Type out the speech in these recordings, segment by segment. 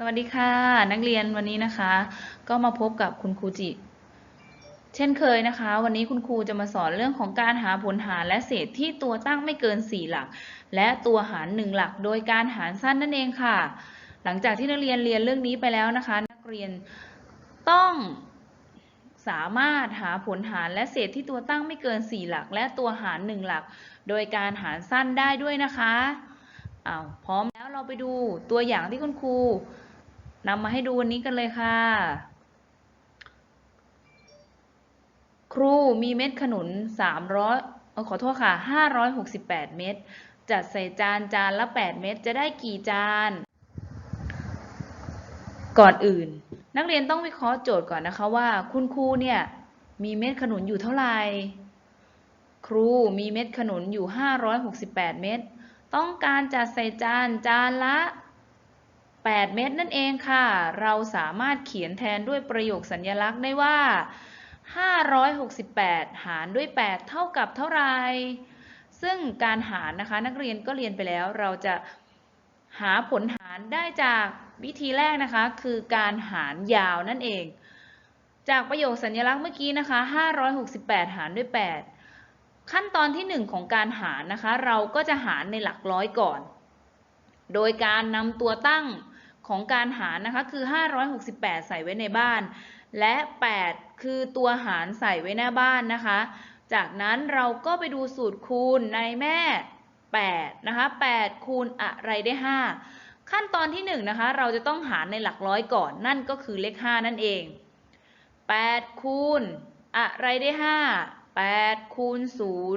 สวัสดีค่ะ นักเรียนวันนี้นะคะ ก็มาพบกับคุณครูจิ เช่นเคยนะคะ วันนี้คุณครูจะมาสอนเรื่องของการหาผลหารและเศษที่ตัวตั้งไม่เกิน 4 หลัก และตัวหาร 1 หลัก โดยการหารสั้นนั่นเองค่ะ หลังจากที่นักเรียนเรียนเรื่องนี้ไปแล้วนะคะ นักเรียนต้องสามารถหาผลหารและเศษที่ตัวตั้งไม่เกิน 4 หลัก และตัวหาร 1 หลัก โดยการหารสั้นได้ด้วยนะคะอ้าวพร้อมแล้วเราไปดูตัวอย่างที่คุณครู นำมาให้ดูวันนี้กันเลยค่ะ ครูมีเม็ดขนุน300เอ่อขอโทษค่ะ 568 เม็ดจัดใส่จานจานละ 8 เม็ดจะได้กี่จาน ก่อนอื่น นักเรียนต้องวิเคราะห์โจทย์ก่อนนะคะว่าคุณครูเนี่ยมีเม็ดขนุนอยู่เท่าไหร่ ครูมีเม็ดขนุนอยู่ 568 เม็ดต้องการจัดใส่จานจานละ 8 เม็ดนั่นเองค่ะ เราสามารถเขียนแทนด้วยประโยคสัญญลักษณ์ได้ว่า 568 หารด้วย 8 เท่ากับเท่าไหร่ ซึ่งการหารนะคะนักเรียนก็เรียนไปแล้ว เราจะหาผลหารได้จากวิธีแรกนะคะ คือการหารยาวนั่นเอง จากประโยคสัญลักษณ์เมื่อกี้นะคะ 568 หารด้วย 8 ขั้นตอนที่ 1 ของการหารนะคะ เราก็จะหารในหลักร้อยก่อนโดยการนำตัวตั้ง ของการหารนะคะคือ 568 ใส่ไว้ในบ้าน และ 8 คือตัวหารใส่ไว้หน้าบ้านนะคะ จากนั้นเราก็ไปดูสูตรคูณในแม่ 8 นะคะ 8 คูณอะไรได้ 5 ขั้นตอนที่ 1 นะคะ เราจะต้องหารในหลักร้อยก่อนนั่นก็คือเลข 5 นั่นเอง 8 คูณอะไรได้ 5 8 คูณ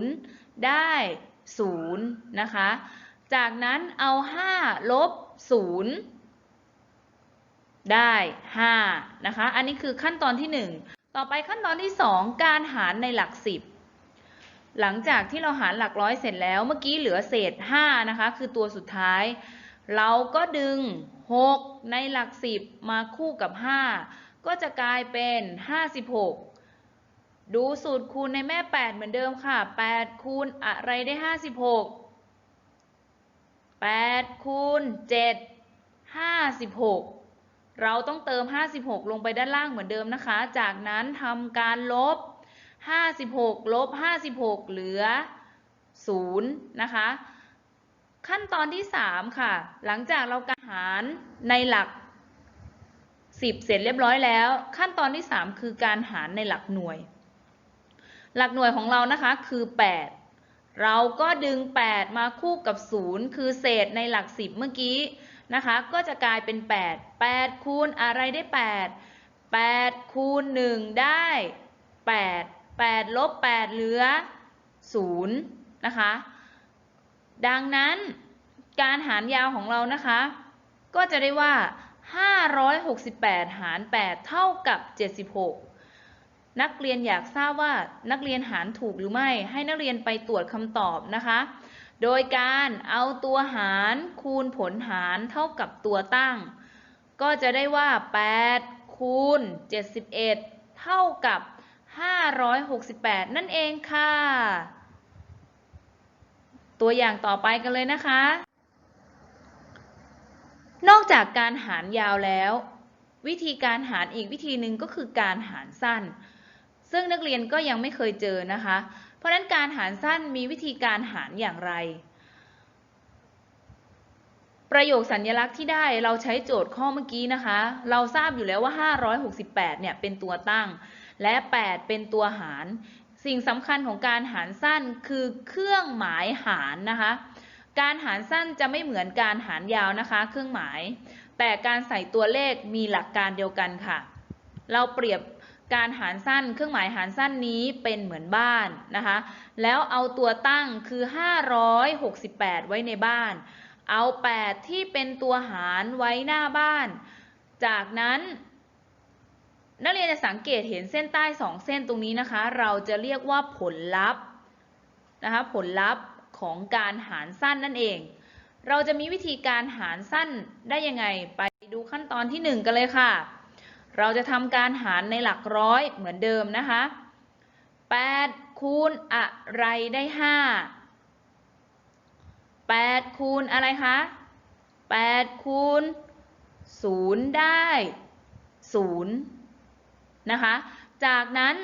0 ได้ 0 นะคะ จากนั้นเอา 5 ลบ 0 ได้5นะคะ อันนี้คือขั้นตอนที่ 1 ต่อไปขั้นตอนที่ 2 การหารในหลัก 10 หลังจากที่เราหารหลักร้อยเสร็จแล้ว เมื่อกี้เหลือเศษ5นะคะ คือตัวสุดท้าย เราก็ดึง 6 ในหลัก 10 มาคู่กับ 5 ก็จะกลายเป็น 56 ดูสูตรคูณในแม่ 8 เหมือนเดิมค่ะ 8 คูณอะไรได้ 56 8คูณ7 56 เราต้องเติม 56 ลงไปด้านล่างเหมือนเดิมนะคะ จากนั้นทำการลบ 56 ลบ 56 เหลือ 0 นะคะ ขั้นตอนที่ 3 ค่ะ หลังจากเราการหารในหลัก 10 เสร็จเรียบร้อยแล้ว ขั้นตอนที่ 3 คือการหารในหลักหน่วย หลักหน่วยของเรานะคะคือ 8 เราก็ดึง 8 มาคู่กับ 0 คือเศษในหลัก 10 เมื่อกี้ นะคะ ก็จะกลายเป็น 8 8คูณอะไรได้ 8 8คูณ1ได้ 8 8ลบ8เหลือ0นะคะ ดังนั้นการหารยาวของเรานะคะ ก็จะได้ว่า 568 หาร 8 เท่ากับ 76นักเรียนอยากทราบว่านักเรียนหารถูกหรือไม่ ให้นักเรียนไปตรวจคำตอบนะคะ โดยการเอาตัวหารคูณผลหารเท่ากับตัวตั้ง ก็จะได้ว่า 8 คูณ 71 เท่ากับ 568 นั่นเองค่ะ ตัวอย่างต่อไปกันเลยนะคะ นอกจากการหารยาวแล้ว วิธีการหารอีกวิธีหนึ่งก็คือการหารสั้น ซึ่งนักเรียนก็ยังไม่เคยเจอนะคะ เพราะนั้นการหารสั้นมีวิธีการหารอย่างไร ประโยคสัญลักษณ์ที่ได้เราใช้โจทย์ข้อเมื่อกี้นะคะ เราทราบอยู่แล้วว่า 568 เนี่ยเป็นตัวตั้ง และ 8 เป็นตัวหาร สิ่งสำคัญของการหารสั้นคือเครื่องหมายหารนะคะ การหารสั้นจะไม่เหมือนการหารยาวนะคะ เครื่องหมาย แต่การใส่ตัวเลขมีหลักการเดียวกันค่ะ เราเปรียบ การหารสั้น เครื่องหมายหารสั้นนี้เป็นเหมือนบ้านนะคะ แล้วเอาตัวตั้งคือ 568 ไว้ในบ้าน เอา 8 ที่เป็นตัวหารไว้หน้าบ้าน จากนั้น นักเรียนจะสังเกตเห็นเส้นใต้ 2 เส้นตรงนี้นะคะ เราจะเรียกว่าผลลัพธ์นะคะผลลัพธ์ของการหารสั้นนั่นเอง เราจะมีวิธีการหารสั้นได้ยังไง ไปดูขั้นตอนที่ 1 กันเลยค่ะ เราจะทำการหารในหลักร้อยเหมือนเดิมนะคะ 8 คูณอะไรได้ 5 8 คูณอะไรคะ 8 คูณ 0 ได้ 0 นะคะ จากนั้น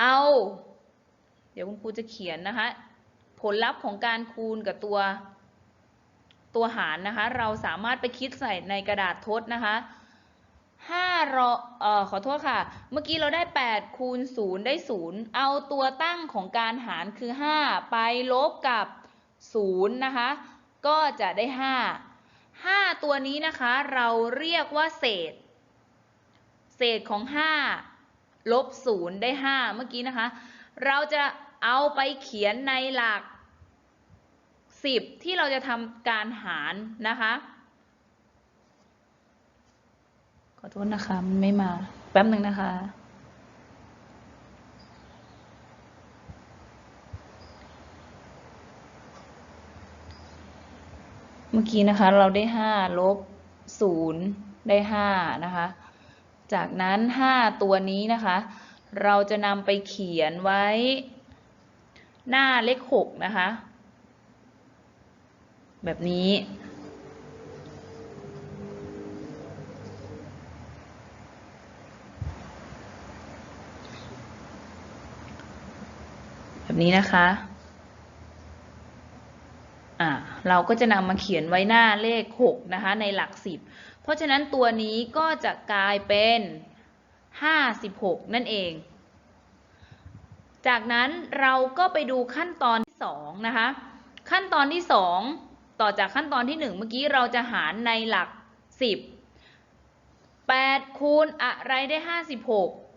เอา เดี๋ยวคุณครูจะเขียนนะคะ ผลลัพธ์ของการคูณกับตัวตัวหารนะคะ เราสามารถไปคิดใส่ในกระดาษทดนะคะ 5รอเอ่อขอโทษค่ะ เมื่อกี้เราได้8คูณ0ได้0เอาตัวตั้งของการหารคือ 5 ไปลบกับ0นะคะ ก็จะได้ 5 5 ตัวนี้นะคะเราเรียกว่าเศษ เศษของ 5 ลบ0ได้ 5 เมื่อกี้นะคะ เราจะเอาไปเขียนในหลัก 10 ที่เราจะทำการหารนะคะ ขอโทษนะคะ มันไม่มา แป๊บหนึ่งนะคะ เมื่อกี้นะคะ เราได้ห้าลบศูนย์ได้ห้านะคะ จากนั้นห้าตัวนี้นะคะ เราจะนำไปเขียนไว้ หน้าเลขหกนะคะ แบบนี้ แบบนี้นะคะ อ่า เราก็จะนำมาเขียนไว้หน้าเลข 6 นะคะ ในหลัก 10 เพราะฉะนั้นตัวนี้ก็จะกลายเป็น 56 นั่นเอง จากนั้นเราก็ไปดูขั้นตอนที่ 2 นะคะ ขั้นตอนที่ 2 ต่อจากขั้นตอนที่ 1 เมื่อกี้เราจะหารในหลัก 10 8คูณอะไรได้ 56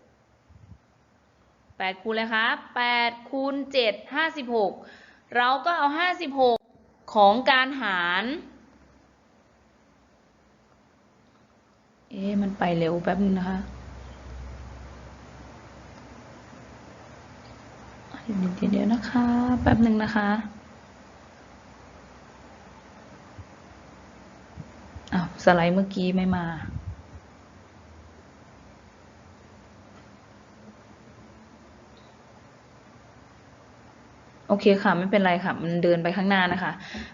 8 คูณเลยคะ8คูณ7 56 เราก็เอา 56 ของการหาร เอ๊ะมันไปเร็วแป๊บนึงนะคะเดี๋ยวเดี๋ยวเดี๋ยวนะคะ แป๊บหนึ่งนะคะอ้าวสไลด์เมื่อกี้ไม่มา โอเคค่ะ ไม่เป็นไรค่ะ มันเดินไปข้างหน้านะคะ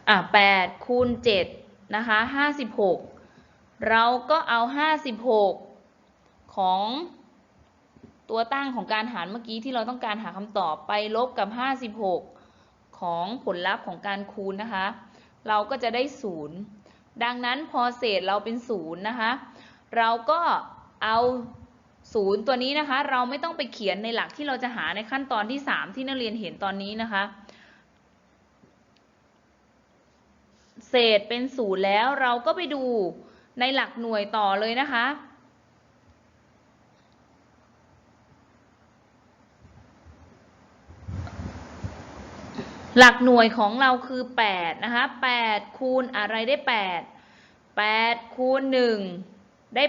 อะแปดคูณเจ็ดนะคะห้าสิบหกเราก็เอาห้าสิบหกของตัวตั้งของการหารเมื่อกี้ที่เราต้องการหาคำตอบไปลบกับห้าสิบหกของผลลัพธ์ของการคูณนะคะ เราก็จะได้ศูนย์ดังนั้นพอเศษเราเป็นศูนย์นะคะ เราก็เอา ศูนย์ตัวนี้นะคะ เราไม่ต้องไปเขียนในหลักที่เราจะหาในขั้นตอนที่ 3 ที่นักเรียนเห็นตอนนี้นะคะ เศษเป็นศูนย์แล้วเราก็ไปดูในหลักหน่วยต่อเลยนะคะ หลักหน่วยของเราคือ8นะคะ8คูณอะไรได้ 8 8คูณ1ได้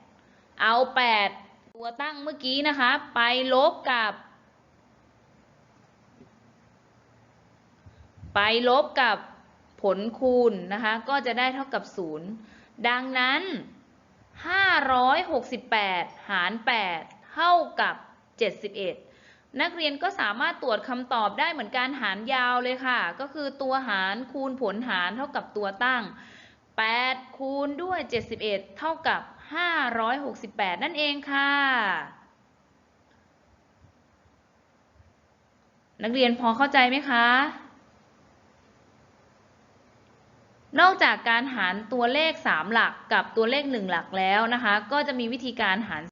8เอา 8 ตัวตั้งเมื่อกี้นะคะ ไปลบกับ ไปลบกับผลคูณนะคะ ก็จะได้เท่ากับ 0 ดังนั้น 568 หาร 8 เท่ากับ 71 นักเรียนก็สามารถตรวจคำตอบได้เหมือนการหารยาวเลยค่ะ ก็คือตัวหารคูณผลหารเท่ากับตัวตั้ง 8 คูณด้วย 71 เท่ากับ 568 นั่นเองค่ะ นักเรียนพอเข้าใจไหมคะ นอกจากการหารตัวเลข 3 หลักกับตัวเลข 1 หลักแล้วนะคะ ก็จะมีวิธีการหาร